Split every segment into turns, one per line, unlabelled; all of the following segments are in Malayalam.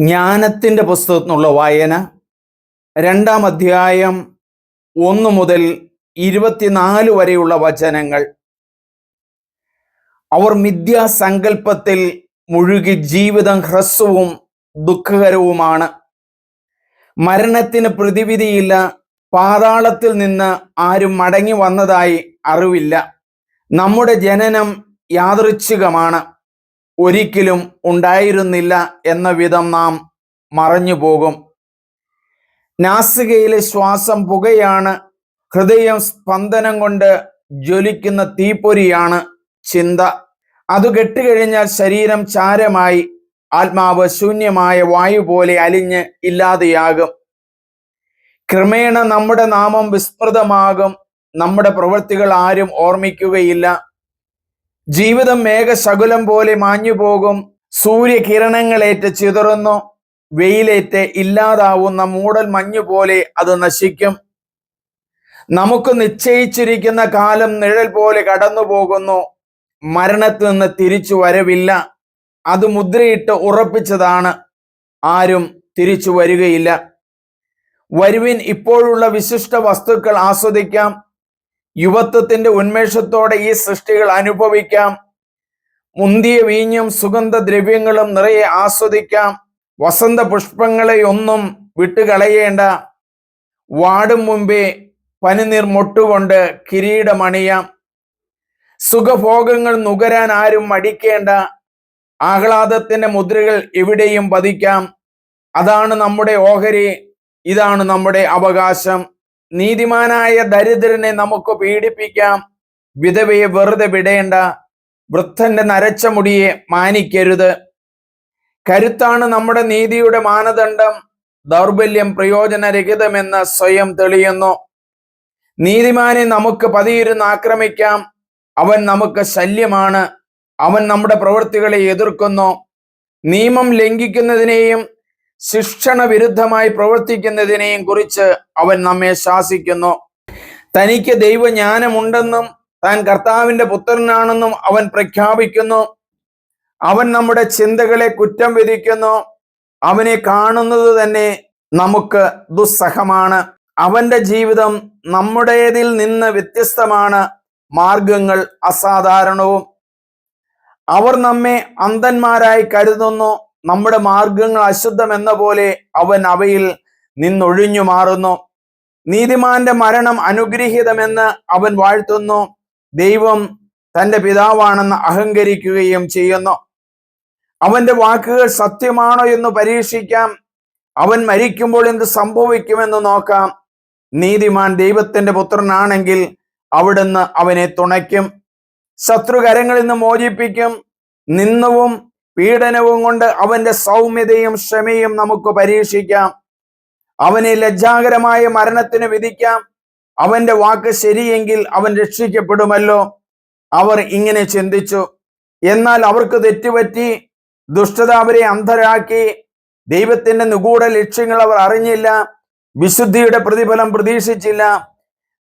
ജ്ഞാനത്തിന്റെ പുസ്തകത്തിൽ നിന്നുള്ള വായന. രണ്ടാം അധ്യായം ഒന്ന് മുതൽ ഇരുപത്തിനാല് വരെയുള്ള വചനങ്ങൾ. അവർ മിഥ്യാസങ്കല്പത്തിൽ മുഴുകി ജീവിതം ഹ്രസ്വവും ദുഃഖകരവുമാണ്. മരണത്തിന് പ്രതിവിധിയില്ല. പാതാളത്തിൽ നിന്ന് ആരും മടങ്ങി വന്നതായി അറിവില്ല. നമ്മുടെ ജനനം യാദൃച്ഛികമാണ്. ഒരിക്കലും ഉണ്ടായിരുന്നില്ല എന്ന വിധം നാം മറഞ്ഞു പോകും. നാസികയിലെ ശ്വാസം പുകയാണ് ഹൃദയം സ്പന്ദനം കൊണ്ട് ജ്വലിക്കുന്ന തീപ്പൊരിയാണ് ചിന്ത. അത് കെട്ടുകഴിഞ്ഞാൽ ശരീരം ചാരമായി ആത്മാവ് ശൂന്യമായ വായു പോലെ അലിഞ്ഞ് ഇല്ലാതെയാകും. ക്രമേണ നമ്മുടെ നാമം വിസ്മൃതമാകും നമ്മുടെ പ്രവൃത്തികൾ ആരും ഓർമ്മിക്കുകയില്ല. ജീവിതം മേഘശകുലം പോലെ മാഞ്ഞു പോകും സൂര്യകിരണങ്ങളേറ്റ് ചിതറുന്നു. വെയിലേറ്റ് ഇല്ലാതാവുന്ന മൂടൽ മഞ്ഞു പോലെ അത് നശിക്കും. നമുക്ക് നിശ്ചയിച്ചിരിക്കുന്ന കാലം നിഴൽ പോലെ കടന്നു പോകുന്നു മരണത്തിൽ നിന്ന് തിരിച്ചു വരവില്ല. അത് മുദ്രയിട്ട് ഉറപ്പിച്ചതാണ്. ആരും തിരിച്ചു വരികയില്ല. വരുവിൻ ഇപ്പോഴുള്ള വിശിഷ്ട വസ്തുക്കൾ ആസ്വദിക്കാം. യുവത്വത്തിന്റെ ഉന്മേഷത്തോടെ ഈ സൃഷ്ടികൾ അനുഭവിക്കാം. മുന്തിയ വീഞ്ഞും സുഗന്ധദ്രവ്യങ്ങളും നിറയെ ആസ്വദിക്കാം. വസന്ത പുഷ്പങ്ങളെ ഒന്നും വിട്ടുകളയേണ്ട. വാടും മുമ്പേ പനിനീർ മൊട്ടുകൊണ്ട് കിരീടമണിയാം. സുഖഭോഗങ്ങൾ നുകരാൻ ആരും മടിക്കേണ്ട. ആഹ്ലാദത്തിന്റെ മുദ്രകൾ എവിടെയും പതിക്കാം. അതാണ് നമ്മുടെ ഓഹരി. ഇതാണ് നമ്മുടെ അവകാശം. നീതിമാനായ ദരിദ്രനെ നമുക്ക് പീഡിപ്പിക്കാം. വിധവയെ വെറുതെ വിടേണ്ട. വൃദ്ധന്റെ നരച്ച മുടിയെ മാനിക്കരുത്. കരുത്താണ് നമ്മുടെ നീതിയുടെ മാനദണ്ഡം. ദൗർബല്യം പ്രയോജനരഹിതമെന്ന് സ്വയം തെളിയുന്നു. നീതിമാനെ നമുക്ക് പതിയിരുന്ന് ആക്രമിക്കാം. അവൻ നമുക്ക് ശല്യമാണ്. അവൻ നമ്മുടെ പ്രവൃത്തികളെ എതിർക്കുന്നു. നിയമം ലംഘിക്കുന്നതിനെയും ശിക്ഷണ വിരുദ്ധമായി പ്രവർത്തിക്കുന്നതിനെയും കുറിച്ച് അവൻ നമ്മെ ശാസിക്കുന്നു. തനിക്ക് ദൈവജ്ഞാനമുണ്ടെന്നും താൻ കർത്താവിന്റെ പുത്രനാണെന്നും അവൻ പ്രഖ്യാപിക്കുന്നു. അവൻ നമ്മുടെ ചിന്തകളെ കുറ്റം വിധിക്കുന്നു. അവനെ കാണുന്നത് തന്നെ നമുക്ക് ദുസ്സഹമാണ്. അവന്റെ ജീവിതം നമ്മുടേതിൽ നിന്ന് വ്യത്യസ്തമാണ്. മാർഗങ്ങൾ അസാധാരണവും. അവർ നമ്മെ അന്ധന്മാരായി കരുതുന്നു. നമ്മുടെ മാർഗങ്ങൾ അശുദ്ധം എന്ന പോലെ അവൻ അവയിൽ നിന്നൊഴിഞ്ഞു മാറുന്നു. നീതിമാന്റെ മരണം അനുഗ്രഹീതമെന്ന് അവൻ വാഴ്ത്തുന്നു. ദൈവം തന്റെ പിതാവാണെന്ന് അഹങ്കരിക്കുകയും ചെയ്യുന്നു. അവന്റെ വാക്കുകൾ സത്യമാണോ എന്ന് പരീക്ഷിക്കാം. അവൻ മരിക്കുമ്പോൾ എന്ത് സംഭവിക്കുമെന്ന് നോക്കാം. നീതിമാൻ ദൈവത്തിന്റെ പുത്രനാണെങ്കിൽ അവിടുന്ന് അവനെ തുണയ്ക്കും. ശത്രുകരങ്ങളിൽ നിന്ന് മോചിപ്പിക്കും. നിന്നവും പീഡനവും കൊണ്ട് അവന്റെ സൗമ്യതയും ക്ഷമയും നമുക്ക് പരീക്ഷിക്കാം. അവനെ ലജ്ജാകരമായ മരണത്തിന് വിധിക്കാം. അവന്റെ വാക്ക് ശരിയെങ്കിൽ അവൻ രക്ഷിക്കപ്പെടുമല്ലോ. അവർ ഇങ്ങനെ ചിന്തിച്ചു. എന്നാൽ അവർക്ക് തെറ്റുപറ്റി ദുഷ്ടത അവരെ അന്ധരാക്കി. ദൈവത്തിന്റെ നിഗൂഢ ലക്ഷ്യങ്ങൾ അവർ അറിഞ്ഞില്ല. വിശുദ്ധിയുടെ പ്രതിഫലം പ്രതീക്ഷിച്ചില്ല.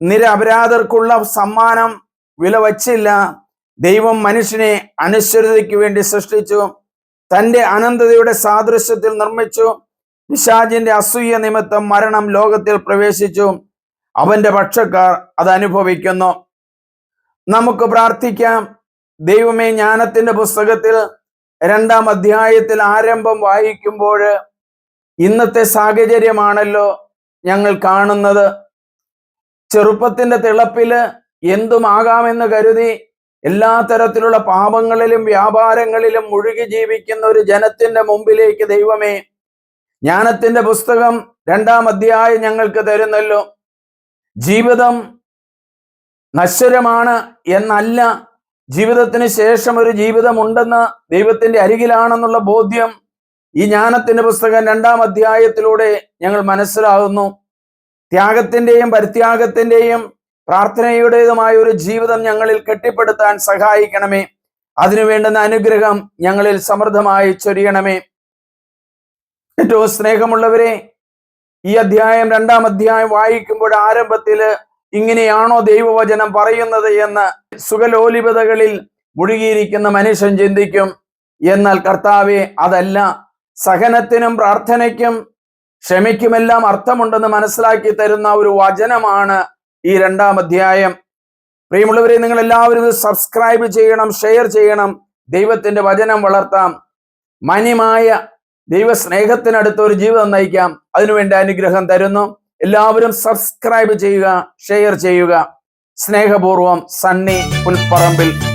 നിരപരാധർക്കുള്ള സമ്മാനം വില വച്ചില്ല. ദൈവം മനുഷ്യനെ അനശ്വരതയ്ക്ക് വേണ്ടി സൃഷ്ടിച്ചു. തന്റെ അനന്തതയുടെ സാദൃശ്യത്തിൽ നിർമ്മിച്ചു. പിശാജിന്റെ അസൂയ നിമിത്തം മരണം ലോകത്തിൽ പ്രവേശിച്ചു. അവന്റെ പക്ഷക്കാർ അത് അനുഭവിക്കുന്നു. നമുക്ക് പ്രാർത്ഥിക്കാം. ദൈവമേ ജ്ഞാനത്തിന്റെ പുസ്തകത്തിൽ രണ്ടാം അധ്യായത്തിൽ ആരംഭം വായിക്കുമ്പോൾ ഇന്നത്തെ സാഹചര്യമാണല്ലോ ഞങ്ങൾ കാണുന്നത്. ചെറുപ്പത്തിന്റെ തിളപ്പിൽ എന്തുമാകാമെന്ന് കരുതി എല്ലാ തരത്തിലുള്ള പാപങ്ങളിലും വ്യാപാരങ്ങളിലും മുഴുകി ജീവിക്കുന്ന ഒരു ജനത്തിന്റെ മുമ്പിലേക്ക് ദൈവമേ ജ്ഞാനത്തിന്റെ പുസ്തകം രണ്ടാം അധ്യായം ഞങ്ങൾക്ക് തരുന്നല്ലോ. ജീവിതം നശ്വരമാണ് എന്നല്ല ജീവിതത്തിന് ശേഷം ഒരു ജീവിതമുണ്ടെന്ന് ദൈവത്തിന്റെ അരികിലാണെന്നുള്ള ബോധ്യം ഈ ജ്ഞാനത്തിന്റെ പുസ്തകം രണ്ടാം അധ്യായത്തിലൂടെ ഞങ്ങൾ മനസ്സിലാകുന്നു. ത്യാഗത്തിന്റെയും പരിത്യാഗത്തിന്റെയും പ്രാർത്ഥനയുടേതുമായ ഒരു ജീവിതം ഞങ്ങളിൽ കെട്ടിപ്പടുത്താൻ സഹായിക്കണമേ. അതിനു വേണ്ടുന്ന അനുഗ്രഹം ഞങ്ങളിൽ സമൃദ്ധമായി ചൊരിയണമേ. ഏറ്റവും സ്നേഹമുള്ളവരെ ഈ അധ്യായം രണ്ടാം അധ്യായം വായിക്കുമ്പോൾ ആരംഭത്തിൽ ഇങ്ങനെയാണോ ദൈവവചനം പറയുന്നത് എന്ന് സുഖലോലിപതകളിൽ മുഴുകിയിരിക്കുന്ന മനുഷ്യൻ ചിന്തിക്കും. എന്നാൽ കർത്താവെ അതല്ല. സഹനത്തിനും പ്രാർത്ഥനയ്ക്കും ക്ഷമയ്ക്കുമെല്ലാം അർത്ഥമുണ്ടെന്ന് മനസ്സിലാക്കി തരുന്ന ഒരു വചനമാണ് ഈ രണ്ടാം അധ്യായം. പ്രിയമുള്ളവരെ നിങ്ങൾ എല്ലാവരും സബ്സ്ക്രൈബ് ചെയ്യണം ഷെയർ ചെയ്യണം. ദൈവത്തിന്റെ വചനം വളർത്താം. മാന്യമായ ദൈവസ്നേഹത്തിനടുത്ത് ഒരു ജീവിതം നയിക്കാം. അതിനുവേണ്ടി അനുഗ്രഹം തരുന്നു. എല്ലാവരും സബ്സ്ക്രൈബ് ചെയ്യുക ഷെയർ ചെയ്യുക. സ്നേഹപൂർവം സണ്ണി പുൽപ്പറമ്പിൽ